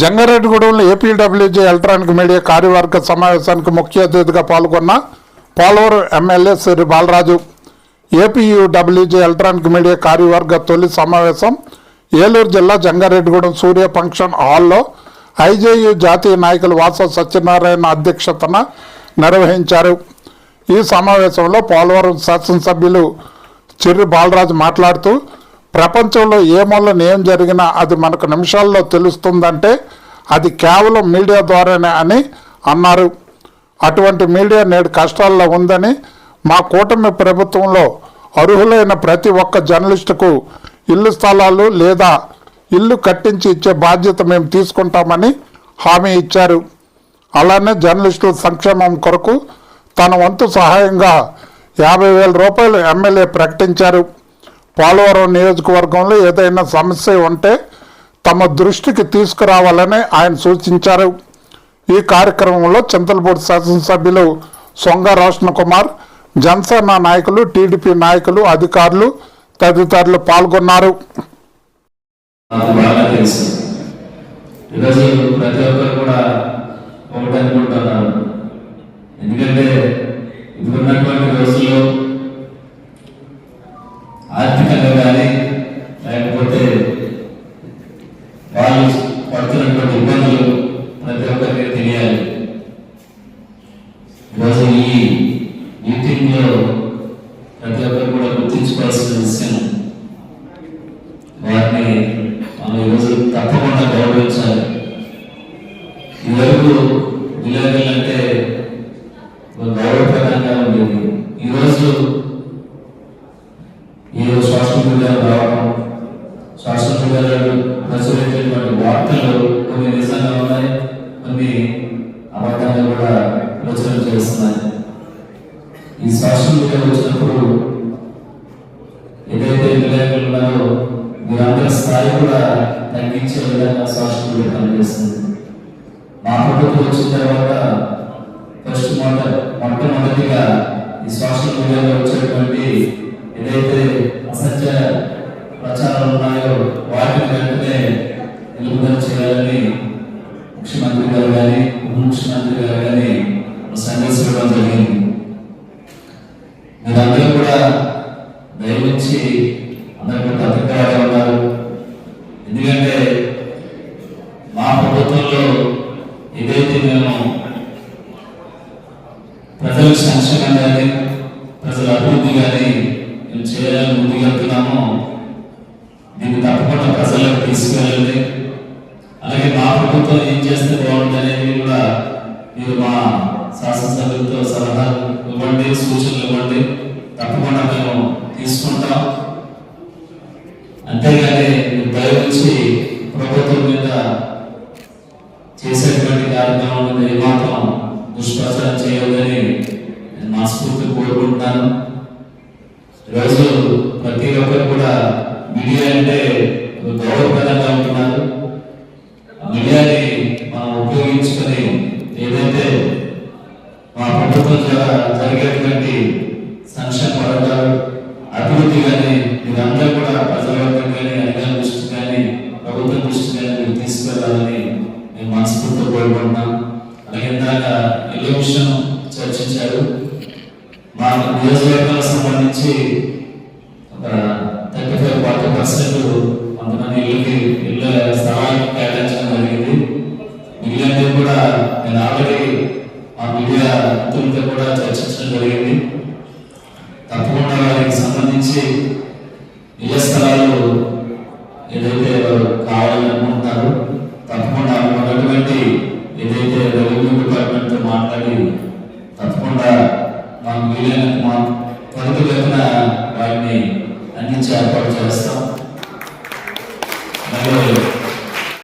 జంగారెడ్డిగూడెంలో APWG electronic media కార్యవర్గ సమావేశానికి ముఖ్య అతిథిగా పాల్గొన్న Polavaram MLA Shri Balaraju. APUWJ electronic media కార్యవర్గ తొలి సమావేశం ఏలూరు జిల్లా జంగారెడ్డిగూడెం సూర్య ఫంక్షన్ హాల్లో ఐజేయు జాతీయ నాయకులు వాస సత్యనారాయణ అధ్యక్షతన నిర్వహించారు. ఈ సమావేశంలో పోలవరం శాసనసభ్యులు చిర్రి బాలరాజు మాట్లాడుతూ ప్రపంచంలో ఏ మూలన ఏం జరిగినా అది మనకు నిమిషాల్లో తెలుస్తుందంటే అది కేవలం మీడియా ద్వారానే అని అన్నారు. అటువంటి మీడియా నేడు కష్టాల్లో ఉందని మా కూటమి ప్రభుత్వంలో అర్హులైన ప్రతి ఒక్క జర్నలిస్టుకు ఇల్లు స్థలాలు లేదా ఇల్లు కట్టించి ఇచ్చే బాధ్యత మేము తీసుకుంటామని హామీ ఇచ్చారు. అలానే జర్నలిస్టుల సంక్షేమం కొరకు తన వంతు సహాయంగా యాభై వేల రూపాయలు ఎమ్మెల్యే ప్రకటించారు. పోలవరం నియోజకవర్గంలో ఏదైనా సమస్య ఉంటే తమ దృష్టికి తీసుకురావాలని ఆయన సూచించారు. ఈ కార్యక్రమంలో చింతలపూడి శాసనసభ్యులు సొంగ రోషన్ కుమార్ జనసేన నాయకులు టీడీపీ నాయకులు అధికారులు తదితరులు పాల్గొన్నారు. ఈరోజు ప్రతి ఒక్కరు కూడా ఒకటి సోషల్ రావడం శాసనసభ్యులు ప్రచురించినటువంటి వార్తలు కొన్ని నిజంగా ఉన్నాయి కొన్ని అబద్ధాలు కూడా ప్రచురణ చేస్తున్నాయి. ఈ శాసనసభ్యులు వచ్చినప్పుడు ఏదైతే విలేకరులు ఉన్నారో మీరందరి స్థాయి కూడా తగ్గించే విధంగా శాసనసభ్యులు పనిచేస్తుంది. మా ప్రభుత్వం వచ్చిన తర్వాత ఫస్ట్ మొట్ట మొట్టమొదటిగా ఈ సోషల్ మీడియాలో వచ్చేటువంటి మీరందరూ కూడా దయవుంచి అందరికీ కూడా ఉన్నారు ఎందుకంటే మా ప్రభుత్వంలో ఏదైతే మేము ప్రజల సంక్షేమం కానీ ప్రజల అభివృద్ధి కానీ మేము చేయాలని ముందుకెళ్తున్నామో దీన్ని తప్పకుండా ప్రజలకు తీసుకెళ్ళండి. అలాగే మా ప్రభుత్వం ఏం చేస్తే బాగుంటుంది అనేది కూడా మీరు మా శాసనసభ్యులతో సలహా ఇవ్వండి సూచనలు ఇవ్వండి. తప్పకుండా మేము తీసుకుంటాం. అంతేగాని మీరు ప్రభుత్వం మీద చేసేటువంటి కార్యక్రమం మీద ఏమాత్రం దుష్ప్రచారం చేయవద్దని నేను మనస్ఫూర్తి కోరుకుంటున్నాను ఈరోజు ప్రతి ఒక్కరు కూడా మీడియా అంటే ఒక గౌరవప్రదంగా ఉంటున్నారు మీడియాని మనం ఉపయోగించుకొని ఏదైతే మా ప్రభుత్వం ద్వారా జరిగేటువంటి సంక్షేమ పథకాలు అభివృద్ధి కానీ మీరందరూ కూడా ప్రజల వద్ద కానీ అధికారుల దృష్టి కానీ ప్రభుత్వం దృష్టి కానీ మీరు తీసుకెళ్ళాలని నేను మనస్ఫూర్తితో కోరుకుంటున్నాం అలాగే ఇందాక ఎల్లో విషయం చర్చించారు. మా నియోజకవర్గాలకు సంబంధించి ఒక థర్టీ ఫైవ్ ఫార్టీ పర్సెంట్ కొంతమంది ఇళ్ళకి ఇళ్ళ స్థలాలకు కేటాయించడం జరిగింది. మిగిలినది కూడా నేను ఆల్రెడీ మా మీడియా మిత్రులతో కూడా చర్చించడం జరిగింది. తప్పకుండా వారికి సంబంధించి ఇళ్ళ స్థలాలు ఏదైతే వారు కావాలని అనుకుంటున్నారో తప్పకుండా ఉన్నటువంటి ఏదైతే రెవెన్యూ డిపార్ట్మెంట్తో మాట్లాడి తప్పకుండా మాకు వీలైన మా త్వరితగతిన వారిని అందించి ఏర్పాటు చేస్తాం.